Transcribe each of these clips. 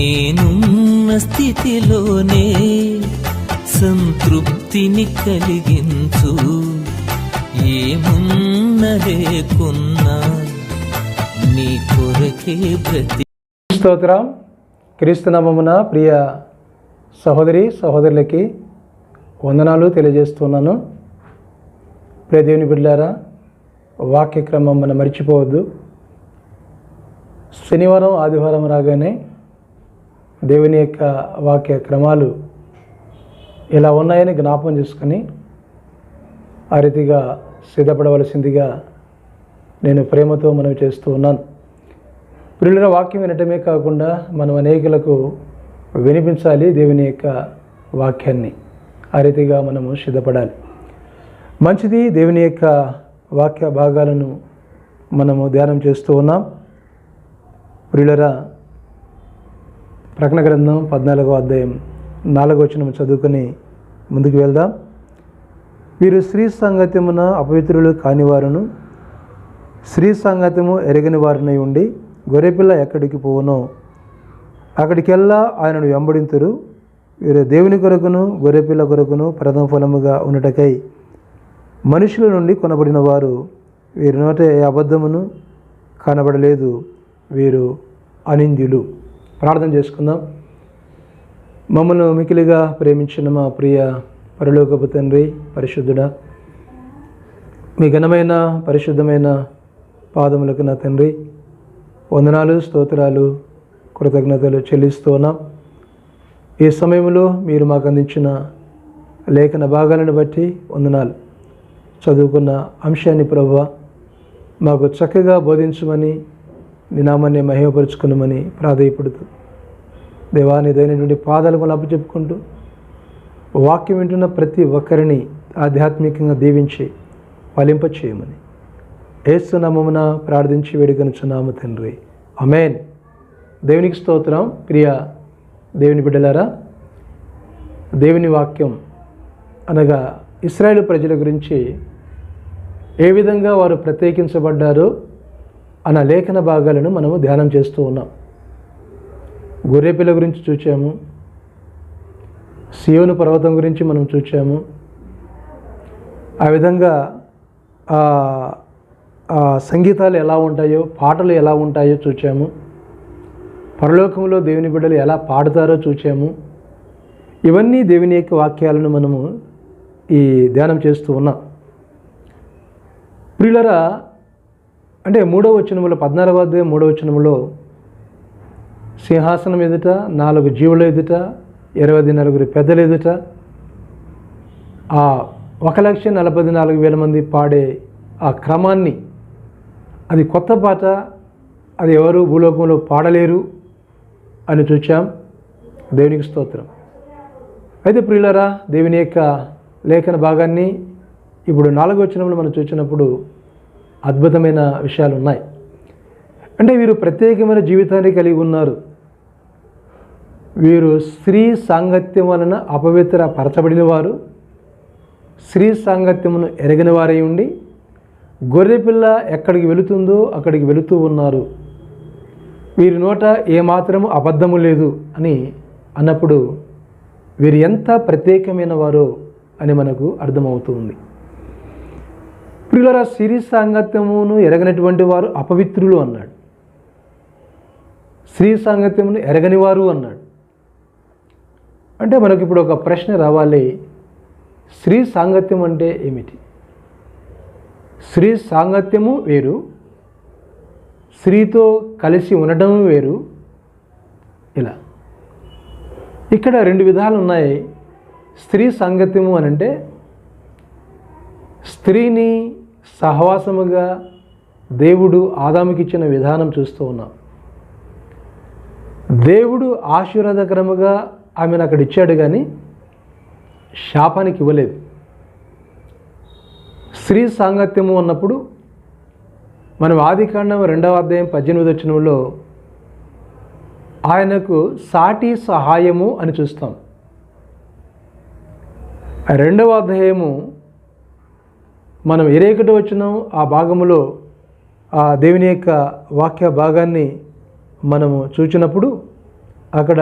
నేనున్న స్థితిలోనే సంతృప్తిని కలిగించు. ఏమున్న లేకున్నా నీ కొరకే ప్రతి స్తోత్రం. క్రీస్తునామమున ప్రియ సహోదరి సహోదరులకి వందనాలు తెలియజేస్తున్నాను. ప్రదేవిని బిడ్డారా వాక్యక్రమం మనం మర్చిపోవద్దు. శనివారం ఆదివారం రాగానే దేవుని యొక్క వాక్య క్రమాలు ఇలా ఉన్నాయని జ్ఞాపకం చేసుకొని ఆ రీతిగా సిద్ధపడవలసిందిగా నేను ప్రేమతో మనవి చేస్తూ ఉన్నాను. ప్రియుల వాక్యం వినటమే కాకుండా మనం అనేకులకు వినిపించాలి దేవుని యొక్క వాక్యాన్ని. ఆ రీతిగా మనము సిద్ధపడాలి. మంచిది దేవుని యొక్క వాక్య భాగాలను మనము ధ్యానం చేస్తూ ఉన్నాం. ప్రియులరా ప్రకటన గ్రంథం పద్నాలుగో అధ్యాయం నాలుగో వచ్చిన చదువుకొని ముందుకు వెళ్దాం. వీరు స్త్రీ సంగత్యమున అపవిత్రులు కానివారును స్త్రీ సంగత్యము ఎరగని వారినై ఉండి గొర్రెపిల్ల ఎక్కడికి పోవునో అక్కడికెల్లా ఆయనను వెంబడింతురు. వీరు దేవుని కొరకును గొర్రెపిల్ల కొరకును ప్రథమ ఫలముగా ఉన్నటకై మనుషుల నుండి కొనబడిన వారు వీరి నోట ఏ అబద్ధమును కనబడలేదు. వీరు అనింద్యులు. ప్రార్థన చేసుకుందాం. మమ్మల్ని మికిలిగా ప్రేమించిన మా ప్రియ పరలోకపు తండ్రి పరిశుద్ధుడా మీ ఘనమైన పరిశుద్ధమైన పాదములకు నా తండ్రి వందనాలు స్తోత్రాలు కృతజ్ఞతలు చెల్లిస్తున్నాం ఈ సమయంలో మీరు మాకు అందించిన లేఖన భాగాలను బట్టి వందనాలు. చదువుకున్న అంశాన్ని ప్రభు మాకు చక్కగా బోధించమని నినామాన్ని మహిమపరుచుకునమని ప్రాధేయపడుతూ దేవాన్ని దైనటువంటి పాదాలకు అప్పు చెప్పుకుంటూ వాక్యం వింటున్న ప్రతి ఒక్కరిని ఆధ్యాత్మికంగా దీవించి ఫలింప చేయమని ఏసునామమున ప్రార్థించి వేడుకనుచున్నాము తండ్రి. అమేన్ దేవునికి స్తోత్రం. ప్రియ దేవుని బిడ్డలారా దేవుని వాక్యం అనగా ఇస్రాయేల్ ప్రజల గురించి ఏ విధంగా వారు ప్రత్యేకించబడ్డారో అన్న లేఖన భాగాలను మనము ధ్యానం చేస్తూ ఉన్నాం. గొర్రెపిల్ల గురించి చూచాము. సియోను పర్వతం గురించి మనం చూచాము. ఆ విధంగా సంగీతాలు ఎలా ఉంటాయో పాటలు ఎలా ఉంటాయో చూచాము. పరలోకంలో దేవుని బిడ్డలు ఎలా పాడుతారో చూచాము. ఇవన్నీ దేవుని యొక్క వాక్యాలను మనము ఈ ధ్యానం చేస్తూ ఉన్నాం. ప్రియులరా అంటే మూడవ వచనములో పద్నాలుగవ అధ్యాయం మూడవ వచనములో సింహాసనం ఎదుట నాలుగు జీవుల ఎదుట ఇరవై నలుగురు పెద్దలు ఎదుట ఆ ఒక లక్ష నలభై నాలుగు వేల మంది పాడే ఆ క్రమాన్ని అది కొత్త పాట అది ఎవరు భూలోకంలో పాడలేరు అని చూచాం. దేవునికి స్తోత్రం. అయితే ప్రియులరా దేవుని యొక్క లేఖన భాగాన్ని ఇప్పుడు నాలుగో వచనంలో మనం చూసినప్పుడు అద్భుతమైన విషయాలు ఉన్నాయి అంటే వీరు ప్రత్యేకమైన జీవితాన్ని కలిగి ఉన్నారు. వీరు స్త్రీ సాంగత్యం వలన అపవిత్ర పరచబడిన వారు స్త్రీ సాంగత్యమును ఎరగిన వారై ఉండి గొర్రెపిల్ల ఎక్కడికి వెళుతుందో అక్కడికి వెళుతూ ఉన్నారు. వీరి నోట ఏమాత్రము అబద్ధము లేదు అని అన్నప్పుడు వీరు ఎంత ప్రత్యేకమైన వారో అని మనకు అర్థమవుతుంది. ప్రియులరా సిరి సాంగత్యమును ఎరగనటువంటి వారు అపవిత్రులు అన్నాడు స్త్రీ సాంగత్యమును ఎరగని వారు అన్నాడు అంటే మనకి ఇప్పుడు ఒక ప్రశ్న రావాలి స్త్రీ సాంగత్యం అంటే ఏమిటి స్త్రీ సాంగత్యము వేరు స్త్రీతో కలిసి ఉండటం వేరు ఇలా ఇక్కడ రెండు విధాలు ఉన్నాయి స్త్రీ సాంగత్యము అని అంటే స్త్రీని సహవాసముగా దేవుడు ఆదాముకిచ్చిన విధానం చూస్తూ ఉన్నాం. దేవుడు ఆశీర్వాదకరముగా ఆమెను అక్కడ ఇచ్చాడు కానీ శాపానికి ఇవ్వలేదు. స్త్రీ సాంగత్యము అన్నప్పుడు మనం ఆదికాండం రెండవ అధ్యాయం పద్దెనిమిది వచ్చినంలో ఆయనకు సాటి సహాయము అని చూస్తాం. రెండవ అధ్యాయము మనం ఇరేకటి వచ్చిన ఆ భాగములో ఆ దేవుని యొక్క వాక్య భాగాన్ని మనము చూచినప్పుడు అక్కడ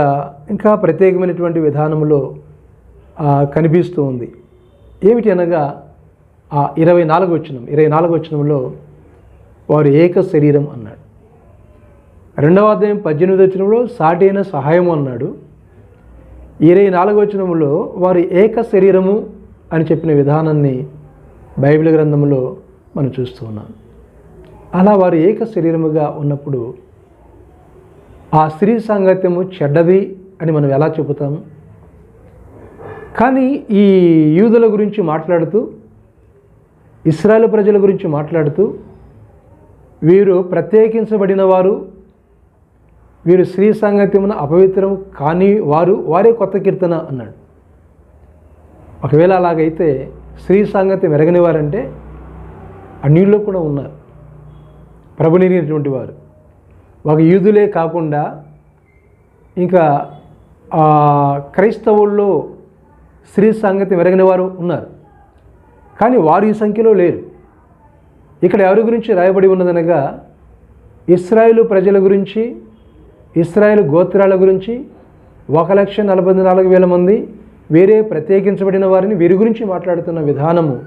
ఇంకా ప్రత్యేకమైనటువంటి విధానంలో కనిపిస్తూ ఉంది. ఏమిటి అనగా ఆ ఇరవై నాలుగు వచ్చినం ఇరవై నాలుగు వచ్చినంలో వారు ఏక శరీరం అన్నాడు. రెండవ అధ్యాయం పద్దెనిమిది వచ్చినంలో సాటైన సహాయం అన్నాడు. ఇరవై నాలుగు వచ్చినంలో వారు ఏక శరీరము అని చెప్పిన విధానాన్ని బైబిల్ గ్రంథంలో మనం చూస్తూ ఉన్నాం. అలా వారు ఏక శరీరముగా ఉన్నప్పుడు ఆ స్త్రీ సాంగత్యము చెడ్డది అని మనం ఎలా చెబుతాము కానీ ఈ యూదుల గురించి మాట్లాడుతూ ఇస్రాయల్ ప్రజల గురించి మాట్లాడుతూ వీరు ప్రత్యేకించబడిన వారు వీరు స్త్రీ సాంగత్యమున అపవిత్రం కానీ వారు వారే కొత్త కీర్తన అన్నాడు. ఒకవేళ అలాగైతే స్త్రీ సాంగత్యం ఎరగని వారంటే అన్నిళ్ళు కూడా ఉన్నారు. ప్రభునిరిగినటువంటి వారు. ఒక యూదులే కాకుండా ఇంకా క్రైస్తవుల్లో స్త్రీ సాంగత్యం ఎరగని వారు ఉన్నారు. కానీ వారు ఈ సంఖ్యలో లేరు. ఇక్కడ ఎవరి గురించి రాయబడి ఉన్నదనగా ఇస్రాయేల్ ప్రజల గురించి ఇస్రాయేల్ గోత్రాల గురించి ఒక లక్ష నలభై నాలుగు వేల మంది వేరే ప్రత్యేకించబడిన వారిని వీరి గురించి మాట్లాడుతున్న విధానము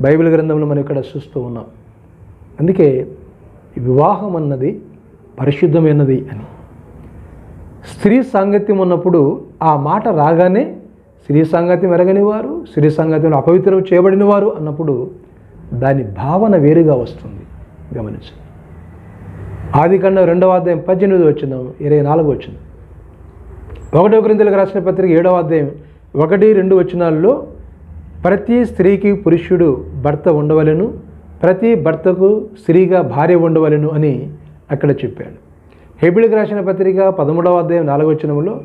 బైబిల్ గ్రంథంలో మనం ఇక్కడ చూస్తూ ఉన్నాం. అందుకే వివాహం అన్నది పరిశుద్ధమైనది అని. స్త్రీ సాంగత్యం ఉన్నప్పుడు ఆ మాట రాగానే స్త్రీ సాంగత్యం ఎరగని వారు స్త్రీ సాంగత్యంలో అపవిత్రం చేయబడిన వారు అన్నప్పుడు దాని భావన వేరుగా వస్తుంది. గమనించండి. ఆది కన్నా రెండవ అధ్యాయం పద్దెనిమిది వచ్చిందాం ఇరవై నాలుగు వచ్చింది ఒకటో గ్రంథులకు రాసిన పత్రిక ఏడవ అధ్యాయం ఒకటి రెండు వచనాల్లో ప్రతి స్త్రీకి పురుషుడు భర్త ఉండవలెను ప్రతి భర్తకు స్త్రీగా భార్య ఉండవలెను అని అక్కడ చెప్పాడు. హెబిడికి రాసిన పత్రిక పదమూడవ అధ్యాయం నాలుగవచనంలో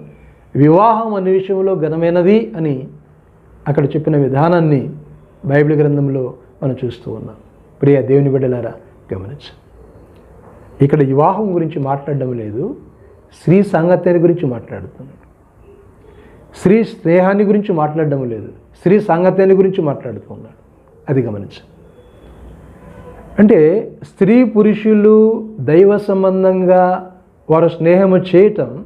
వివాహం అనే విషయంలో ఘనమైనది అని అక్కడ చెప్పిన విధానాన్ని బైబిల్ గ్రంథంలో మనం చూస్తూ ఉన్నాం. ప్రియ దేవుని బిడ్డలారా గమనించు. ఇక్కడ వివాహం గురించి మాట్లాడడం లేదు. స్త్రీ సాంగత్యాన్ని గురించి మాట్లాడుతున్నాడు. స్త్రీ స్నేహాన్ని గురించి మాట్లాడడం లేదు. స్త్రీ సాంగత్యాన్ని గురించి మాట్లాడుతున్నాడు. అది గమనించు. అంటే స్త్రీ పురుషులు దైవ సంబంధంగా వారు స్నేహము చేయటం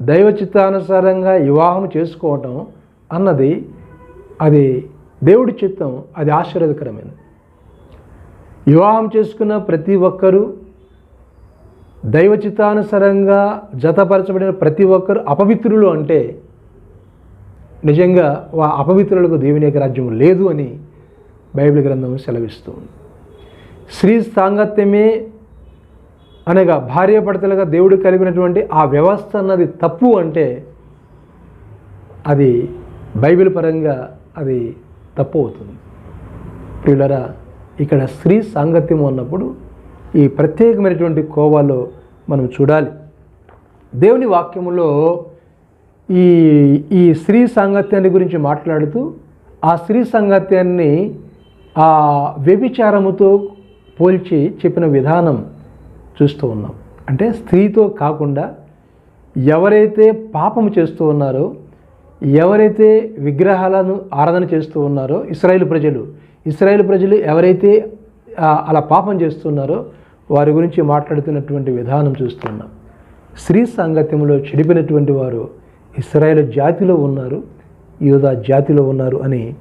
దైవ చిత్తానుసారంగా వివాహం చేసుకోవటం అన్నది అది దేవుడి చిత్తం అది ఆశీర్వదకరమైనది. వివాహం చేసుకున్న ప్రతి ఒక్కరూ దైవచిత్తానుసరంగా జతపరచబడిన ప్రతి ఒక్కరు అపవిత్రులు అంటే నిజంగా వా అపవిత్రులకు దేవుని యొక్క రాజ్యం లేదు అని బైబిల్ గ్రంథం సెలవిస్తుంది. స్త్రీ సాంగత్యమే అనగా భార్యాభర్తలుగా దేవుడు కలిగినటువంటి ఆ వ్యవస్థ అన్నది తప్పు అంటే అది బైబిల్ పరంగా అది తప్పు అవుతుంది. ప్రియులరా ఇక్కడ స్త్రీ సాంగత్యం ఉన్నప్పుడు ఈ ప్రత్యేకమైనటువంటి కోవాలో మనం చూడాలి. దేవుని వాక్యములో ఈ ఈ స్త్రీ సాంగత్యాన్ని గురించి మాట్లాడుతూ ఆ స్త్రీ సాంగత్యాన్ని ఆ వ్యభిచారముతో పోల్చి చెప్పిన విధానం చూస్తూ ఉన్నాం. అంటే స్త్రీతో కాకుండా ఎవరైతే పాపం చేస్తూ ఉన్నారో ఎవరైతే విగ్రహాలను ఆరాధన చేస్తూ ఉన్నారో ఇస్రాయేల్ ప్రజలు ఇస్రాయేల్ ప్రజలు ఎవరైతే అలా పాపం చేస్తున్నారో వారి గురించి మాట్లాడుతున్నటువంటి విధానం చూస్తున్నాం. స్త్రీ సాంగత్యంలో చెడిపినటువంటి వారు ఇస్రాయేల్ జాతిలో ఉన్నారు యోధా జాతిలో ఉన్నారు అని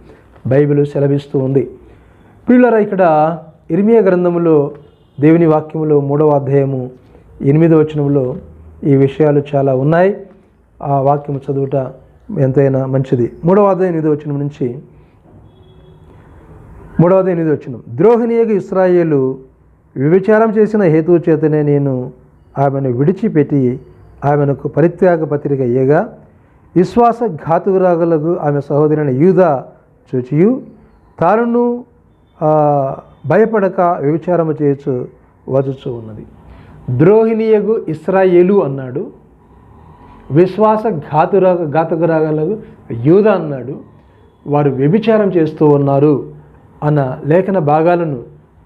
బైబిల్ సెలవిస్తూ ఉంది. పిల్లరా ఇక్కడ ఇర్మియా గ్రంథములో దేవుని వాక్యములో మూడవ అధ్యాయము ఎనిమిదవ వచనంలో ఈ విషయాలు చాలా ఉన్నాయి. ఆ వాక్యము చదువుట ఎంతైనా మంచిది. మూడవ అధ్యాయం ఎనిమిదవ వచనం నుంచి మూడవది ఎనిమిది వచ్చిన ద్రోహిణియగ ఇస్రాయేలు వ్యభిచారం చేసిన హేతువు చేతనే నేను ఆమెను విడిచిపెట్టి ఆమెను పరిత్యాగ పత్రిక ఇయ్యగా విశ్వాస ఘాతురాగులకు ఆమె సహోదరిని యూదా చూచియు తానును భయపడక వ్యభిచారము చేయొచ్చు వచుచు ఉన్నది. ద్రోహిణియగు ఇస్రాయేలు అన్నాడు విశ్వాస ఘాతురా ఘాతకురాగలకు యూద అన్నాడు వారు వ్యభిచారం చేస్తూ ఉన్నారు అన్న లేఖన భాగాలను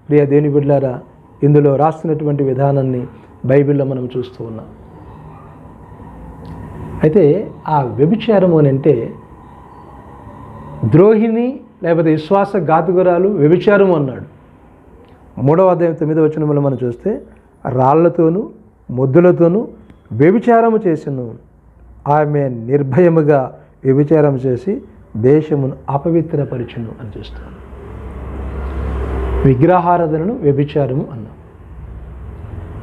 ప్రియ దేని బిడ్లారా ఇందులో రాస్తున్నటువంటి విధానాన్ని బైబిల్లో మనం చూస్తూ ఉన్నాం. అయితే ఆ వ్యభిచారము అని అంటే ద్రోహిణి లేకపోతే విశ్వాస ఘాతుకురాలు వ్యభిచారము అన్నాడు. మూడవ అధ్యాయం తొమ్మిదవ వచనంలో మనం చూస్తే రాళ్ళతోనూ ముద్దులతోనూ వ్యభిచారము చేసిన. ఆమె నిర్భయముగా వ్యభిచారం చేసి దేశమును అపవిత్రపరిచును అని చూస్తాను విగ్రహారాధనను వ్యభిచారము అన్నాడు.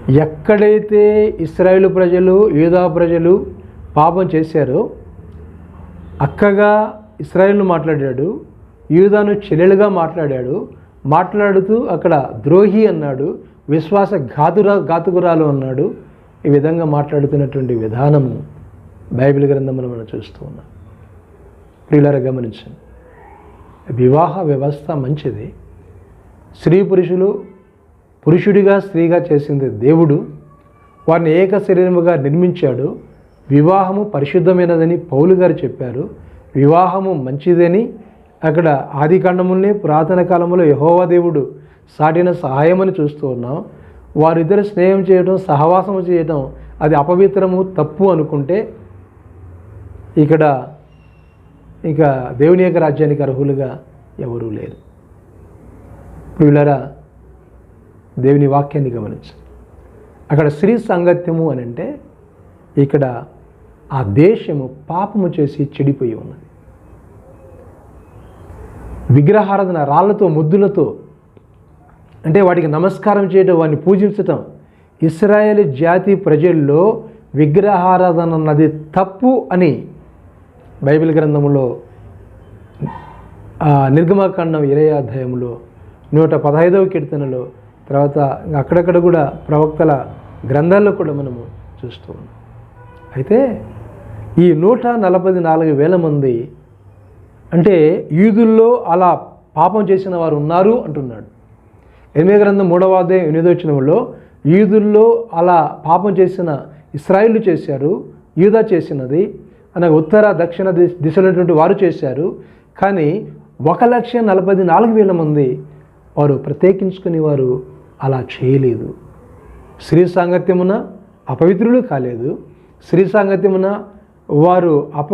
ఎక్కడైతే ఇస్రాయేల్ ప్రజలు యూదా ప్రజలు పాపం చేశారో అక్కగా ఇస్రాయేల్ను మాట్లాడాడు యూదాను చెల్లెలుగా మాట్లాడాడు మాట్లాడుతూ అక్కడ ద్రోహి అన్నాడు విశ్వాస ఘాతురా ఘాతుకురాలు అన్నాడు. ఈ విధంగా మాట్లాడుతున్నటువంటి విధానము బైబిల్ గ్రంథంలో మనం చూస్తూ ఉన్నాం. ప్రియులారా గమనించండి. వివాహ వ్యవస్థ మంచిది. స్త్రీ పురుషులు పురుషుడిగా స్త్రీగా చేసింది దేవుడు. వారిని ఏక శరీరముగా నిర్మించాడు. వివాహము పరిశుద్ధమైనదని పౌలు గారు చెప్పారు. వివాహము మంచిదని అక్కడ ఆది కాండములనే పురాతన కాలంలో యహోవా దేవుడు సాటిన సహాయమని చూస్తూ ఉన్నాం. వారిద్దరు స్నేహం చేయడం సహవాసము చేయడం అది అపవిత్రము తప్పు అనుకుంటే ఇక్కడ ఇక దేవుని యొక్క రాజ్యానికి అర్హులుగా ఎవరూ లేరు. ప్రియులరా దేవుని వాక్యాన్ని గమనించు అక్కడ స్త్రీ సాంగత్యము అని అంటే ఇక్కడ ఆ దేశము పాపము చేసి చెడిపోయి ఉన్నది. విగ్రహారాధన రాళ్ళతో ముద్దులతో అంటే వాటికి నమస్కారం చేయడం వాడిని పూజించటం ఇస్రాయేల్ జాతి ప్రజల్లో విగ్రహారాధన అన్నది తప్పు అని బైబిల్ గ్రంథములో ఆ, నిర్గమకాండం ఇరవై అధ్యాయంలో నూట పదహైదవ కీర్తనలో తర్వాత అక్కడక్కడ కూడా ప్రవక్తల గ్రంథాల్లో కూడా మనము చూస్తూ ఉన్నాం. అయితే ఈ నూట నలభై నాలుగు వేల మంది అంటే యూదుల్లో అలా పాపం చేసిన వారు ఉన్నారు అంటున్నాడు. ఎనిమిది గ్రంథం మూడవ అధ్యాయం ఎనిమిదో యూదుల్లో అలా పాపం చేసిన ఇస్రాయిల్ చేశారు యూదా చేసినది అనగా ఉత్తర దక్షిణ దిశ దిశలైనటువంటి వారు చేశారు. కానీ ఒక లక్ష నలభై నాలుగు వేల మంది వారు ప్రత్యేకించుకుని వారు అలా చేయలేదు. స్త్రీ సాంగత్యమున అపవిత్రులు కాలేదు. స్త్రీ సాంగత్యమున వారు అప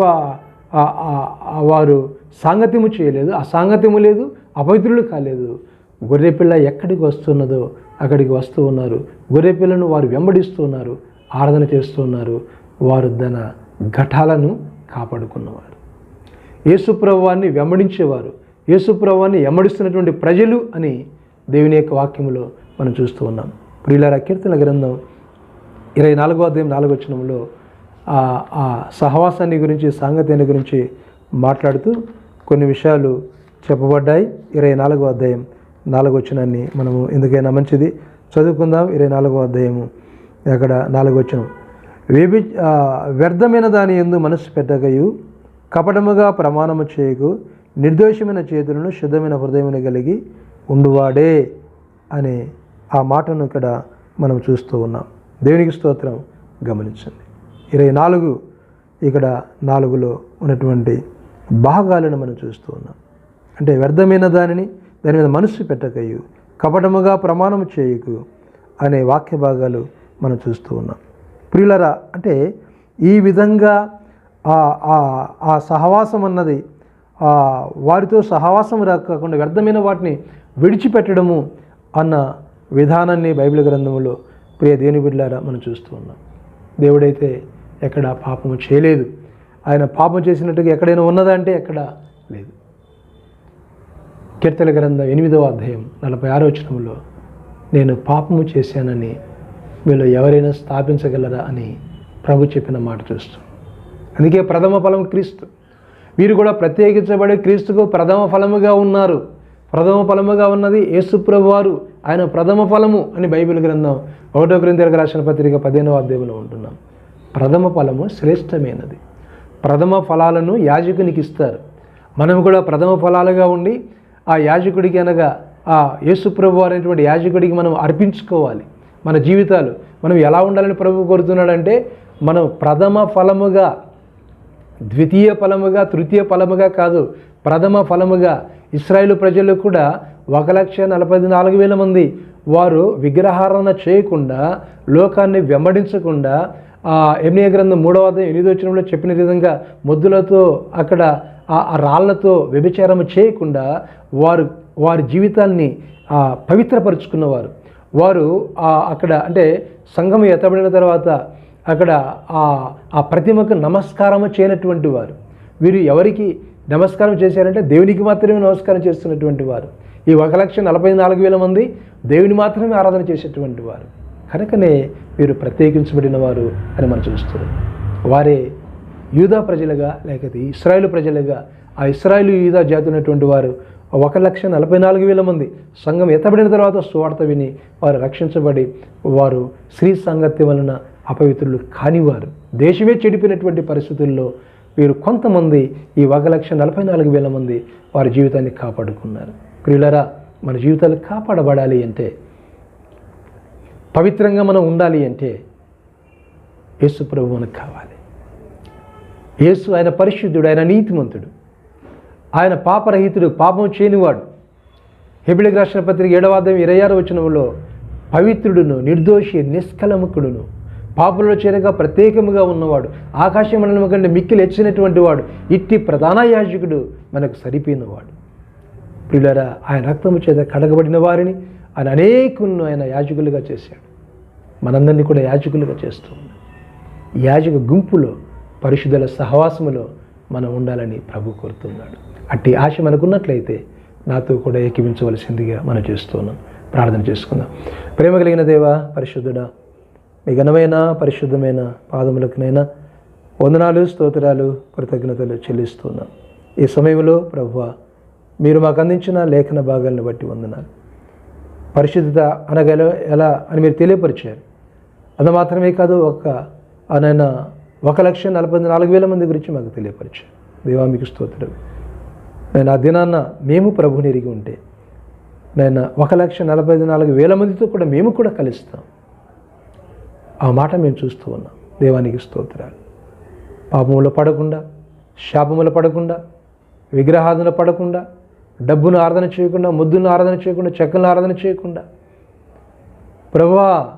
వారు సాంగత్యము చేయలేదు. ఆ సాంగత్యము లేదు అపవిత్రులు కాలేదు. గొర్రెపిల్ల ఎక్కడికి వస్తున్నదో అక్కడికి వస్తూ ఉన్నారు. గొర్రెపిల్లను వారు వెంబడిస్తున్నారు ఆరాధన చేస్తున్నారు వారు తన ఘటాలను కాపాడుకున్నవారు. యేసుప్రభువాన్ని వెంబడించేవారు. యేసుప్రభువాన్ని వెంబడిస్తున్నటువంటి ప్రజలు అని దేవుని యొక్క వాక్యములో మనం చూస్తూ ఉన్నాం. ప్రియులారా కీర్తన గ్రంథం ఇరవై నాలుగో అధ్యాయం నాలుగో వచనంలో ఆ ఆ సహవాసాన్ని గురించి సాంగత్యాన్ని గురించి మాట్లాడుతూ కొన్ని విషయాలు చెప్పబడ్డాయి. ఇరవై నాలుగో అధ్యాయం నాలుగో వచనాన్ని మనము ఎందుకైనా మంచిది చదువుకుందాం. ఇరవై నాలుగో అధ్యాయము అక్కడ నాలుగో వచనం. వేబి వ్యర్థమైన దాని ఎందు మనసు పెట్టగయు కపటముగా ప్రమాణము చేయకు నిర్దోషమైన చేతులను శుద్ధమైన హృదయమును కలిగి ఉండువాడే అనే ఆ మాటను ఇక్కడ మనం చూస్తూ ఉన్నాం. దేవునికి స్తోత్రం గమనించండి. ఇరవై నాలుగు ఇక్కడ నాలుగులో ఉన్నటువంటి భాగాలను మనం చూస్తూ ఉన్నాం. అంటే వ్యర్థమైన దానిని దాని మీద మనస్సు పెట్టకయు కపటముగా ప్రమాణం చేయకు అనే వాక్య భాగాలు మనం చూస్తూ ఉన్నాం. ప్రియులరా అంటే ఈ విధంగా ఆ ఆ- ఆ సహవాసం అన్నది ఆ వారితో సహవాసం రాకుండా వ్యర్థమైన వాటిని విడిచిపెట్టడము అన్న విధానాన్ని బైబిల్ గ్రంథంలో ప్రియ దేని బిడ్డారా మనం చూస్తూ ఉన్నాం. దేవుడైతే ఎక్కడ పాపము చేయలేదు. ఆయన పాపం చేసినట్టుగా ఎక్కడైనా ఉన్నదా అంటే ఎక్కడ లేదు. కీర్తన గ్రంథం ఎనిమిదవ అధ్యాయం నలభై ఆరోచనంలో నేను పాపము చేశానని వీళ్ళు ఎవరైనా స్థాపించగలరా? అని ప్రభు చెప్పిన మాట చూస్తూ అందుకే ప్రథమ ఫలం క్రీస్తు. వీరు కూడా ప్రత్యేకించబడే క్రీస్తుకు ప్రథమ ఫలముగా ఉన్నారు. ప్రథమ ఫలముగా ఉన్నది యేసుప్రభు వారు ఆయన ప్రథమ ఫలము అని బైబిల్ గ్రంథం ఒకటో గ్రంథాలకు రాసిన పత్రిక పదిహేనవ అధ్యాయంలో ఉంటున్నాం. ప్రథమ ఫలము శ్రేష్టమైనది. ప్రథమ ఫలాలను యాజకునికి ఇస్తారు. మనం కూడా ప్రథమ ఫలాలుగా ఉండి ఆ యాజకుడికి అనగా ఆ యేసుప్రభు అనేటువంటి యాజకుడికి మనం అర్పించుకోవాలి. మన జీవితాలు మనం ఎలా ఉండాలని ప్రభు కోరుతున్నాడంటే మనం ప్రథమ ఫలముగా ద్వితీయ ఫలముగా తృతీయ ఫలముగా కాదు ప్రథమ ఫలముగా ఇస్రాయేల్ ప్రజలు కూడా ఒక లక్ష నలభై నాలుగు వేల మంది వారు విగ్రహారాధన చేయకుండా లోకాన్ని వెంబడించకుండా ఆ ఎమ్నియ గ్రంథం మూడవ అధ్యాయం ఎనిమిది వచ్చినంలో చెప్పిన విధంగా ముద్దులతో అక్కడ ఆ రాళ్ళతో వ్యభిచారం చేయకుండా వారు వారి జీవితాన్ని పవిత్రపరుచుకున్నవారు. వారు అక్కడ అంటే సంఘం ఎత్తబడిన తర్వాత అక్కడ ఆ ఆ ప్రతిమకు నమస్కారము చేయనటువంటి వారు. వీరు ఎవరికి నమస్కారం చేశారంటే దేవునికి మాత్రమే నమస్కారం చేస్తున్నటువంటి వారు. ఈ ఒక లక్ష నలభై నాలుగు వేల మంది దేవుని మాత్రమే ఆరాధన చేసేటువంటి వారు. కనుకనే వీరు ప్రత్యేకించబడిన వారు అని మనం చూస్తున్నాం. వారే యూదా ప్రజలుగా లేకపోతే ఇస్రాయేల్ ప్రజలుగా ఆ ఇస్రాయేల్ యూదా జాతి ఉన్నటువంటి వారు ఒక లక్ష నలభై నాలుగు వేల మంది సంఘం ఎత్తబడిన తర్వాత సువార్త విని వారు రక్షించబడి వారు స్త్రీ సాంగత్యం వలన అపవిత్రులు కానివారు. దేశమే చెడిపోయినటువంటి పరిస్థితుల్లో వీరు కొంతమంది ఈ ఒక లక్ష నలభై నాలుగు వేల మంది వారి జీవితాన్ని కాపాడుకున్నారు. ప్రియులరా మన జీవితాలు కాపాడబడాలి అంటే పవిత్రంగా మనం ఉండాలి అంటే యేసు ప్రభు మనకు కావాలి. యేసు ఆయన పరిశుద్ధుడు ఆయన నీతిమంతుడు. ఆయన పాపరహితుడు పాపం చేయనివాడు. హెబిలికి రాసిన పత్రిక ఏడవాదం ఇరవై ఆరు వచనంలో పవిత్రుడును నిర్దోషి నిష్కలముకుడును పాపులలో చేరగా ప్రత్యేకముగా ఉన్నవాడు ఆకాశ మండలం కంటే మిక్కిలు హెచ్చినటువంటి వాడు ఇట్టి ప్రధాన యాజకుడు మనకు సరిపోయినవాడు. ప్రియులరా ఆయన రక్తము చేత కడగబడిన వారిని ఆయన అనేకులను ఆయన యాజకులుగా చేశాడు. మనందరినీ కూడా యాజకులుగా చేస్తూ ఉన్నాడు. యాజక గుంపులో పరిశుద్ధుల సహవాసములో మనం ఉండాలని ప్రభు కోరుతున్నాడు. అట్టి ఆశ మనకున్నట్లయితే నాతో కూడా ఏకీవించవలసిందిగా మనం చేస్తున్నాం ప్రార్థన చేసుకుందాం. ప్రేమ కలిగిన దేవ పరిశుద్ధుడా మీ ఘనమైన పరిశుద్ధమైన పాదములకునైనా వందనాలు స్తోత్రాలు కృతజ్ఞతలు చెల్లిస్తున్నాం. ఈ సమయంలో ప్రభు మీరు మాకు అందించిన లేఖన భాగాలను బట్టి వందనాలు. పరిశుద్ధత అనగా ఎలా- ఎలా అని మీరు తెలియపరిచారు. అది మాత్రమే కాదు ఒక ఆయన ఒక లక్ష నలభై నాలుగు వేల మంది గురించి మాకు తెలియపరిచారు. దేవా మీకు స్తోత్రం. నేను ఆ దినాన్న మేము ప్రభుని ఎరిగి ఉంటే నేను ఒక లక్ష నలభై నాలుగు వేల మందితో కూడా మేము కూడా కలుస్తాం. ఆ మాట మేము చూస్తూ ఉన్నాం. దేవానికి స్తోత్రాలు. పాపములో పడకుండా శాపములు పడకుండా విగ్రహాధన పడకుండా డబ్బును ఆరాధన చేయకుండా ముద్దును ఆరాధన చేయకుండా చెక్కలను ఆరాధన చేయకుండా. ప్రభా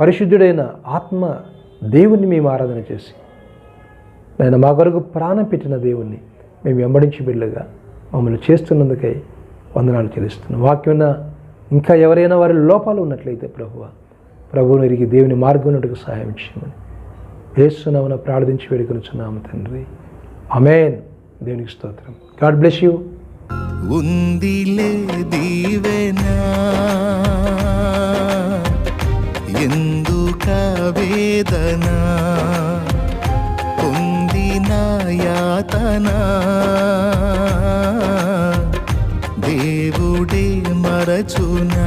పరిశుద్ధుడైన ఆత్మ దేవుణ్ణి మేము ఆరాధన చేసి నేను మా కొరకు ప్రాణం పెట్టిన దేవుణ్ణి మేము వెంబడించి బిడ్డగా మమ్మల్ని చేస్తున్నందుకై వందనాలు చెల్లిస్తున్నాం. వాక్యమైన ఇంకా ఎవరైనా వారి లోపాలు ఉన్నట్లయితే ప్రభువ ప్రభువును ఎరిగి దేవుని మార్గంలోకి సహాయం చేయమని. వేస్తున్నామని ప్రార్థించి వేడుకొనుచున్నాము తండ్రి. అమేన్ దేవునికి స్తోత్రం. God bless you. ఉందిలే దీవెనా. దేవుడే మరచునా?